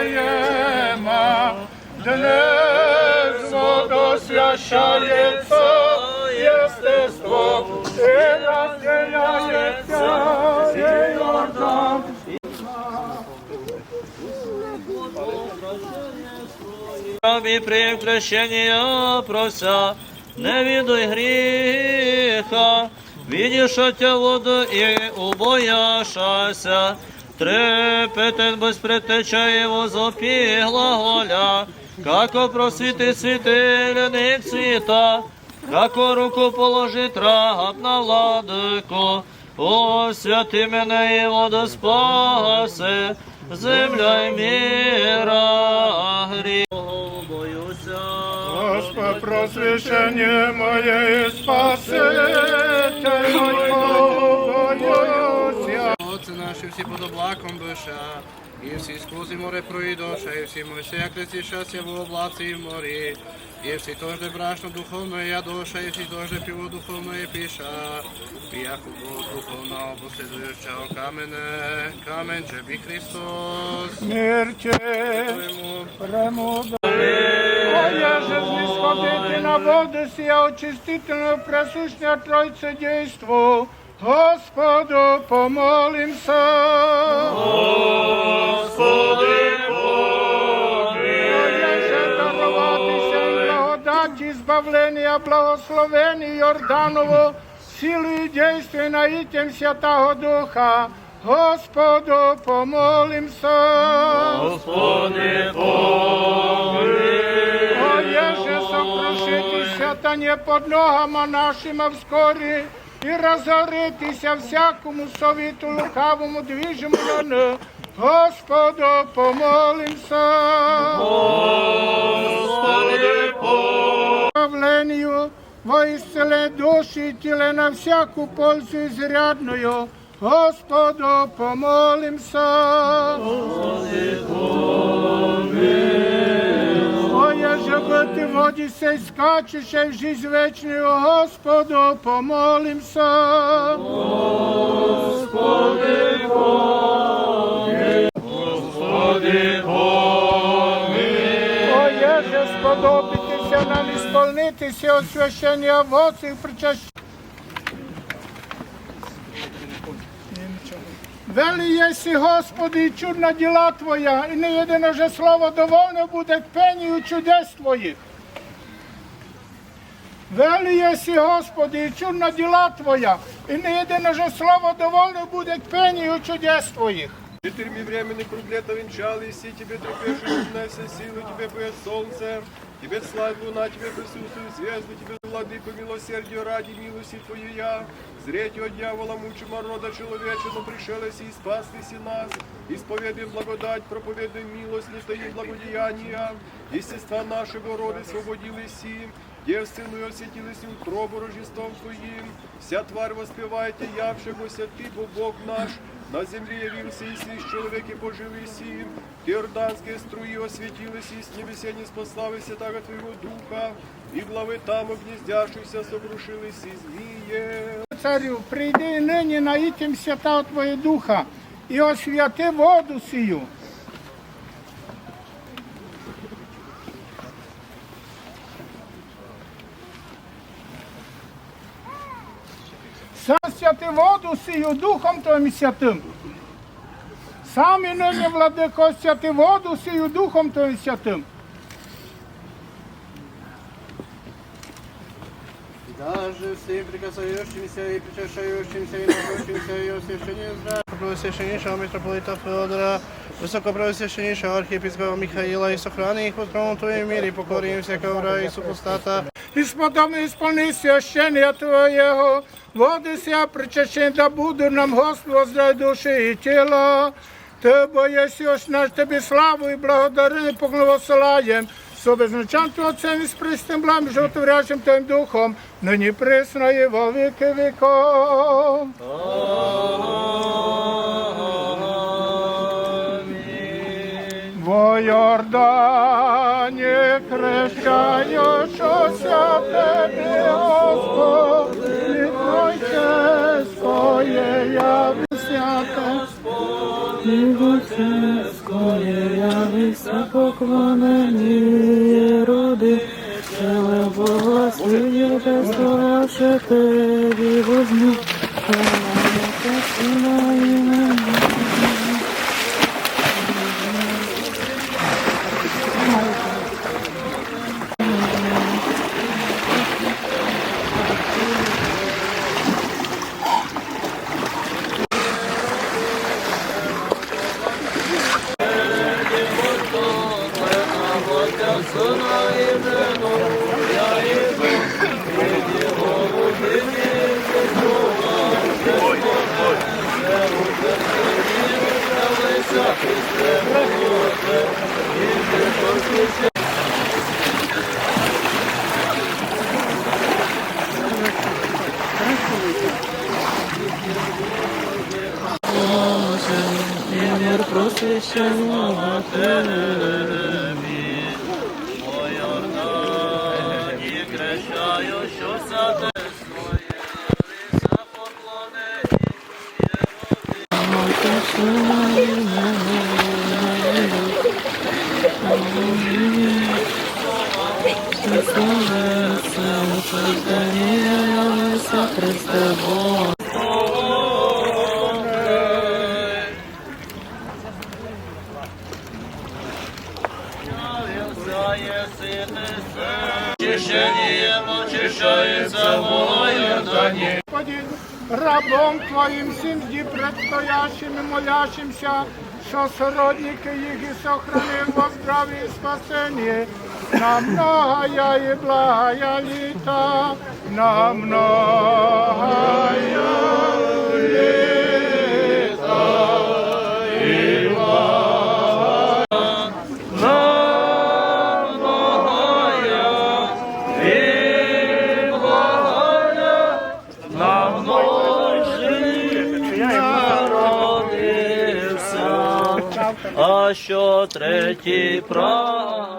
крещаема, днес водосвящается естество, не разделяется при хрещення прося, не відуй гріха, відішо тя воду і убояшася, трепетен без предтеча його зопі глаголя, како просвіти світильник світа, како руку положить раб на владику, о святи мене і вода спаси, земля й міра. Боюся. Господь, просвещение мое и спаситель мой, боюся. Всі под облаком биша, і всі скози море пройдоша, і всі мойся, як леті щастя в облаці і в морі, і всі тожде брашно духовно я доша, і всі тожде пиво духовно є піша, і як у Бог духовна обослідуюча камене, камен же бі Христос. Твоєму премудрый. О, же снисходите на воду сия очистительно пресущня Тройце Господу помолимся. Господи, же даруватися і благодаті, збавлення, благословення Йорданову, силу і дійстві наїтем Святого Духа, Господу помолимся. Господи, О, еже сокрушитися та не под ногами нашими вскорі, і розгоритися всякому совіту лукавому двіжому лону. Господу помолимся. Господи, Правлению во исцеле души и теле на всяку пользу изрядную. Господу помолимся. Ой, же ти воді сей скачеше в жизнь вечную, Господу помолимся. Ой, же сподобитися нам ісполнитися освящення воців причащення. Вели єсі, Господи, і чудна діла Твоя, і не єдине же слово довольно буде к пенію чудес Твоїх. Вели єсі, Господи, і чудна діла Твоя, і не єдине же слово довольно буде к пенію чудес Твоїх. Четырьми времени круг лета венчались, и тебе трепещут все силы, тебе поет солнце, тебе славь луна, тебе присутствуют звезды, тебе владыку милосердию ради милости Твоей я. Зреть от дьявола мучимо рода человечего, пришелesi и спаслись и нас. Исповедуем благодать, проповедуем милость, не стоим благодеяния. Естества нашего рода свободились и девственную осветились утробу рождеством Твоим. Вся тварь воспевайте, явшегося Ты, бо Бог наш, на земле явился и свищ человеки пожились им, Иорданские струи осветились, и с небеся не спаславися тага Твоего Духа, и главы там огнездяшися сокрушились и змеи. Царю, прийди і нині наїтим свята Твоє Духа і освяти воду сію. Сам святи воду сію Духом Твоїм святим. Сам і нині, владико, святи воду сію Духом Твоїм святим. Даже всем прикасающимся и причащающимся и находящимся и освящение здравия. Преосвященнейшего митрополита Феодора, высокопреосвященнейшего архиепископа Михаила и сохрани их под кровом Твоим мире, и покорим всякого врага и супостата, І сподобно ісполни священня Твоєго, водися причащень да буду нам Господу здраві душі і тіла. Ти боєсь наш Тобі славу і благодарини поклоносилаєм, Собезначам Отцем і з пристемблам, жовтоврячим тим духом, ну, нині присно во віки віком. Во Йордані крещаючося в тебе, Господи, Отче своє явися, Господи, Отче своє явися поклони. Теле І мир просвященого Тебе. О Йордані, крещаю, що за те своє, явися поклонені, Христе Бог. Очищением очищается во Йордані. Господи, рабом Твоим сім'ї предстоящим і молящимся, що сородники їх і сохранив во здраві і спасенні, на многая і благая літа, на народився, а що третій прав.